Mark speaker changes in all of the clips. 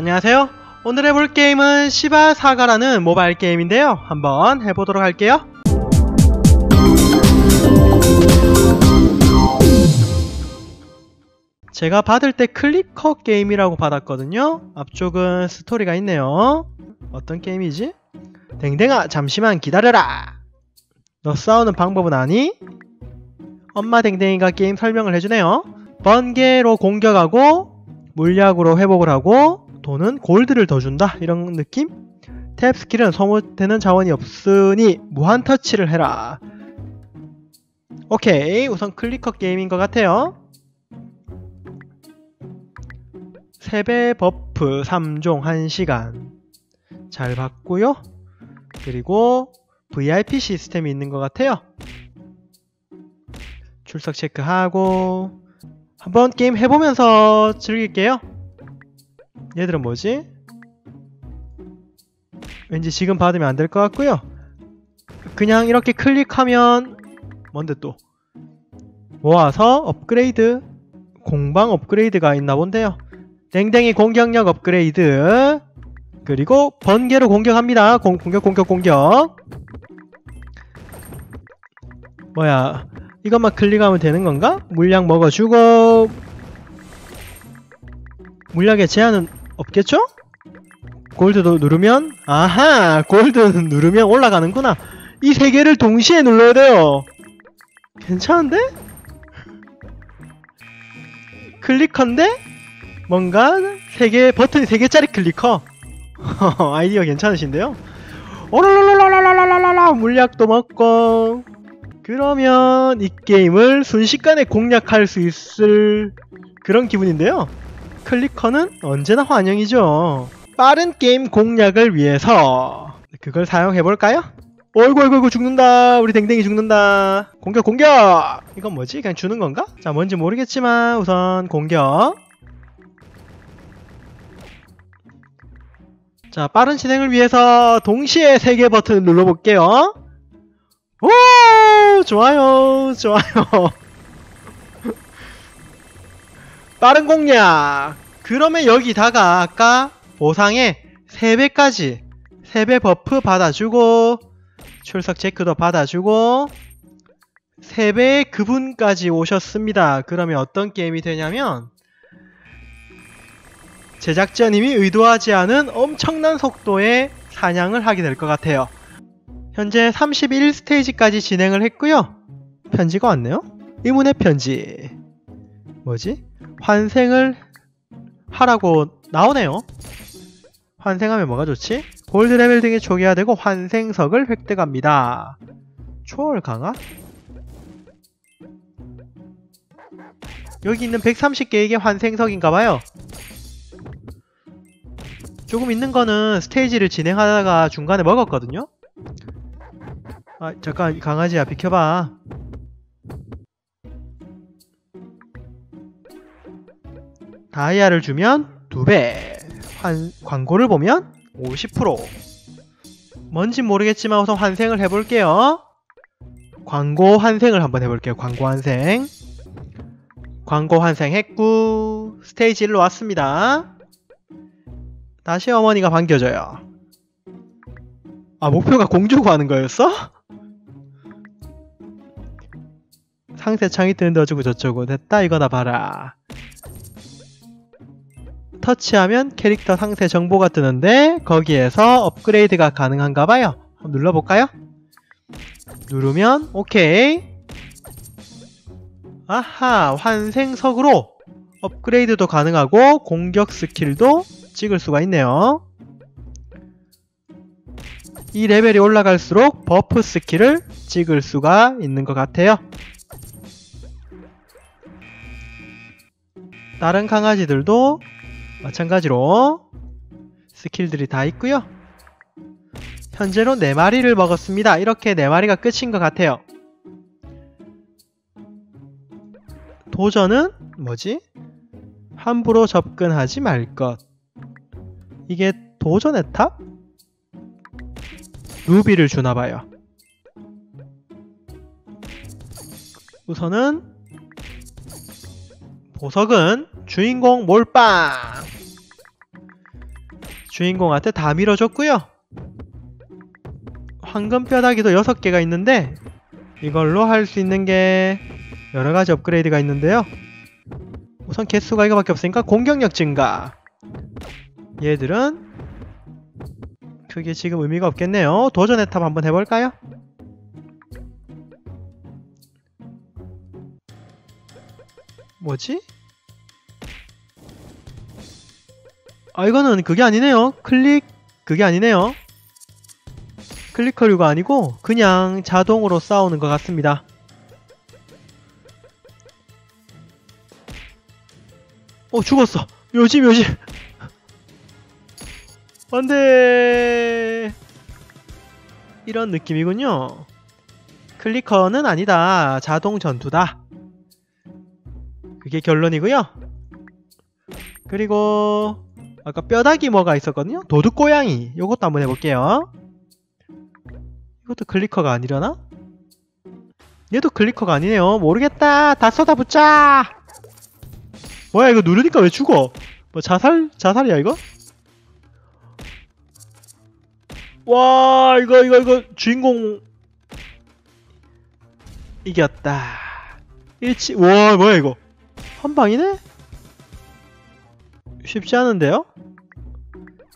Speaker 1: 안녕하세요. 오늘 해볼 게임은 시바 사가라는 모바일 게임인데요. 한번 해보도록 할게요. 제가 받을 때 클리커 게임이라고 받았거든요. 앞쪽은 스토리가 있네요. 어떤 게임이지? 댕댕아 잠시만 기다려라. 너 싸우는 방법은 아니? 엄마 댕댕이가 게임 설명을 해주네요. 번개로 공격하고 물약으로 회복을 하고 돈은 골드를 더 준다. 이런 느낌? 탭 스킬은 소모되는 자원이 없으니 무한 터치를 해라. 오케이. 우선 클리커 게임인 것 같아요. 세배 버프 3종 1시간. 잘 봤고요. 그리고 VIP 시스템이 있는 것 같아요. 출석 체크하고 한번 게임 해보면서 즐길게요 얘들은 뭐지? 왠지 지금 받으면 안 될 것 같고요. 그냥 이렇게 클릭하면 뭔데 또? 모아서 업그레이드 공방 업그레이드가 있나 본데요. 땡땡이 공격력 업그레이드. 그리고 번개로 공격합니다. 공, 공격 공격 공격. 뭐야 이것만 클릭하면 되는 건가? 물약 먹어주고. 물약에 제한은 없겠죠? 골드도 누르면? 아하 골드는 누르면 올라가는구나. 이 세 개를 동시에 눌러야 돼요. 괜찮은데? 클리커인데? 뭔가 세 개 버튼이 세 개짜리 클리커. 아이디어 괜찮으신데요? 오랄랄랄랄랄랄랄라 물약도 먹고. 그러면 이 게임을 순식간에 공략할 수 있을 그런 기분인데요 클리커는 언제나 환영이죠. 빠른 게임 공략을 위해서. 그걸 사용해볼까요? 어이구 어이구 죽는다. 우리 댕댕이 죽는다. 공격 공격! 이건 뭐지? 그냥 주는 건가? 자 뭔지 모르겠지만 우선 공격. 자 빠른 진행을 위해서 동시에 3개 버튼을 눌러볼게요. 오! 좋아요 좋아요 빠른 공략. 그러면 여기다가 아까 보상에 3배까지 3배 버프 받아주고 출석 체크도 받아주고 3배의 그분까지 오셨습니다. 그러면 어떤 게임이 되냐면 제작자님이 의도하지 않은 엄청난 속도의 사냥을 하게 될 것 같아요. 현재 31스테이지까지 진행을 했고요. 편지가 왔네요. 의문의 편지. 뭐지? 환생을 하라고 나오네요. 환생하면 뭐가 좋지? 골드 레벨 등이 초기화되고 환생석을 획득합니다. 초월 강화? 여기 있는 130개의 환생석인가봐요. 조금 있는 거는 스테이지를 진행하다가 중간에 먹었거든요? 아 잠깐 강아지야 비켜봐 다이아를 주면 2배. 환, 광고를 보면 50% 뭔진 모르겠지만 우선 환생을 해볼게요. 광고 환생을 한번 해볼게요. 광고 환생. 광고 환생 했고 스테이지 1로 왔습니다. 다시 어머니가 반겨줘요. 아 목표가 공주 구하는 거였어? 상세 창이 뜨는데 어쩌고 저쩌고 됐다 이거나 봐라 터치하면 캐릭터 상세 정보가 뜨는데 거기에서 업그레이드가 가능한가 봐요. 한번 눌러볼까요? 누르면 오케이. 아하 환생석으로 업그레이드도 가능하고 공격 스킬도 찍을 수가 있네요. 이 레벨이 올라갈수록 버프 스킬을 찍을 수가 있는 것 같아요. 다른 강아지들도 마찬가지로 스킬들이 다 있고요. 현재로 4마리를 먹었습니다. 이렇게 4마리가 끝인 것 같아요. 도전은 뭐지? 함부로 접근하지 말 것. 이게 도전의 탑? 루비를 주나봐요. 우선은 보석은 주인공 몰빵 주인공한테 다 밀어줬고요. 황금 뼈다귀도 6개가 있는데 이걸로 할 수 있는 게 여러가지 업그레이드가 있는데요. 우선 개수가 이거밖에 없으니까 공격력 증가. 얘들은 크게 지금 의미가 없겠네요. 도전의 탑 한번 해볼까요? 뭐지? 아 이거는 그게 아니네요. 클릭 그게 아니네요. 클리커류가 아니고 그냥 자동으로 싸우는 것 같습니다. 어 죽었어. 묘지 묘지. 안돼. 이런 느낌이군요. 클리커는 아니다. 자동 전투다. 그게 결론이고요. 그리고 아까 뼈다귀 뭐가 있었거든요. 도둑 고양이. 요것도 한번 해볼게요. 이것도 클리커가 아니려나? 얘도 클리커가 아니네요. 모르겠다. 다 쏟아붓자. 뭐야 이거 누르니까 왜 죽어? 뭐 자살 자살이야 이거? 와 이거 이거 이거 주인공 이겼다. 일치 와 뭐야 이거 한 방이네? 쉽지 않은데요?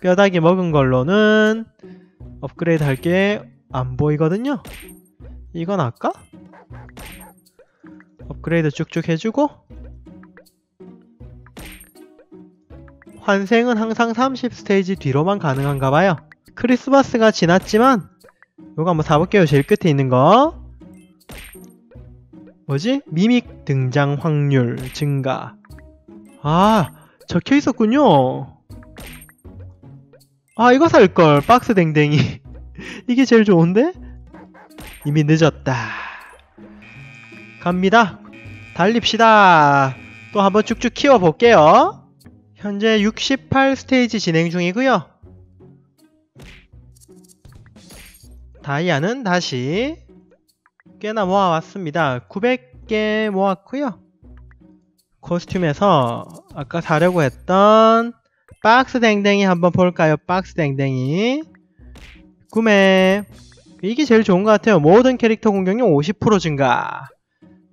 Speaker 1: 뼈다귀 먹은 걸로는 업그레이드 할 게 안 보이거든요? 이건 아까? 업그레이드 쭉쭉 해주고 환생은 항상 30스테이지 뒤로만 가능한가 봐요. 크리스마스가 지났지만 요거 한번 사볼게요. 제일 끝에 있는 거. 뭐지? 미믹 등장 확률 증가. 아, 적혀 있었군요. 아, 이거 살걸. 박스 댕댕이. 이게 제일 좋은데? 이미 늦었다. 갑니다. 달립시다. 또 한번 쭉쭉 키워볼게요. 현재 68 스테이지 진행 중이고요. 다이아는 다시 꽤나 모아왔습니다. 900개 모았고요. 코스튬에서 아까 사려고 했던 박스 댕댕이 한번 볼까요? 박스 댕댕이 구매 이게 제일 좋은 것 같아요. 모든 캐릭터 공격력 50% 증가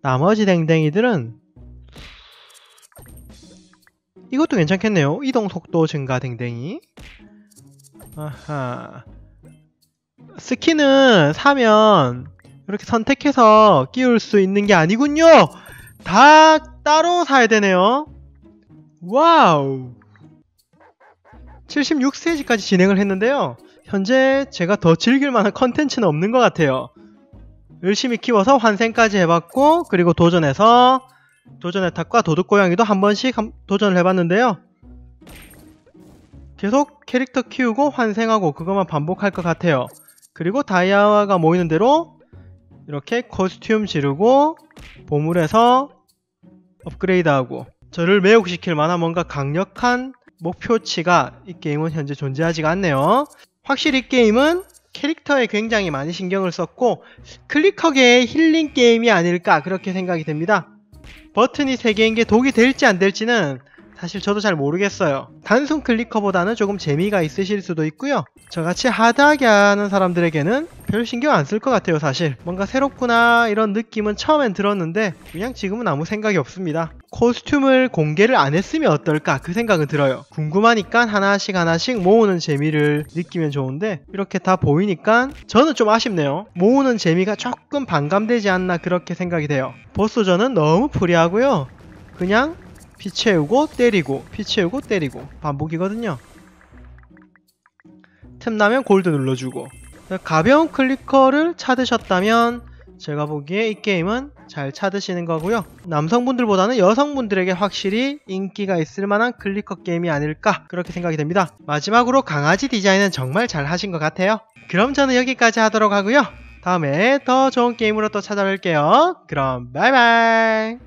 Speaker 1: 나머지 댕댕이들은 이것도 괜찮겠네요. 이동 속도 증가 댕댕이 아하 스킨은 사면 이렇게 선택해서 끼울 수 있는 게 아니군요. 다 따로 사야 되네요. 와우. 76스테이지까지 진행을 했는데요. 현재 제가 더 즐길 만한 컨텐츠는 없는 것 같아요. 열심히 키워서 환생까지 해봤고 그리고 도전해서 도전의 탑과 도둑고양이도 한 번씩 도전을 해봤는데요. 계속 캐릭터 키우고 환생하고 그것만 반복할 것 같아요. 그리고 다이아가 모이는 대로 이렇게 코스튬 지르고 보물에서 업그레이드하고 저를 매혹시킬 만한 뭔가 강력한 목표치가 이 게임은 현재 존재하지가 않네요. 확실히 이 게임은 캐릭터에 굉장히 많이 신경을 썼고 클리커계의 힐링 게임이 아닐까 그렇게 생각이 됩니다. 버튼이 3개인 게 독이 될지 안 될지는 사실 저도 잘 모르겠어요. 단순 클리커보다는 조금 재미가 있으실 수도 있고요. 저같이 하드하게 하는 사람들에게는 별 신경 안 쓸 것 같아요 사실. 뭔가 새롭구나 이런 느낌은 처음엔 들었는데 그냥 지금은 아무 생각이 없습니다. 코스튬을 공개를 안 했으면 어떨까 그 생각은 들어요. 궁금하니까 하나씩 하나씩 모으는 재미를 느끼면 좋은데 이렇게 다 보이니까 저는 좀 아쉽네요. 모으는 재미가 조금 반감되지 않나 그렇게 생각이 돼요. 보스전은 너무 프리하고요. 그냥 피 채우고 때리고 피 채우고 때리고. 반복이거든요. 틈나면 골드 눌러주고. 가벼운 클리커를 찾으셨다면 제가 보기에 이 게임은 잘 찾으시는 거고요. 남성분들보다는 여성분들에게 확실히 인기가 있을 만한 클리커 게임이 아닐까 그렇게 생각이 됩니다. 마지막으로 강아지 디자인은 정말 잘 하신 것 같아요. 그럼 저는 여기까지 하도록 하고요. 다음에 더 좋은 게임으로 또 찾아뵐게요. 그럼 바이바이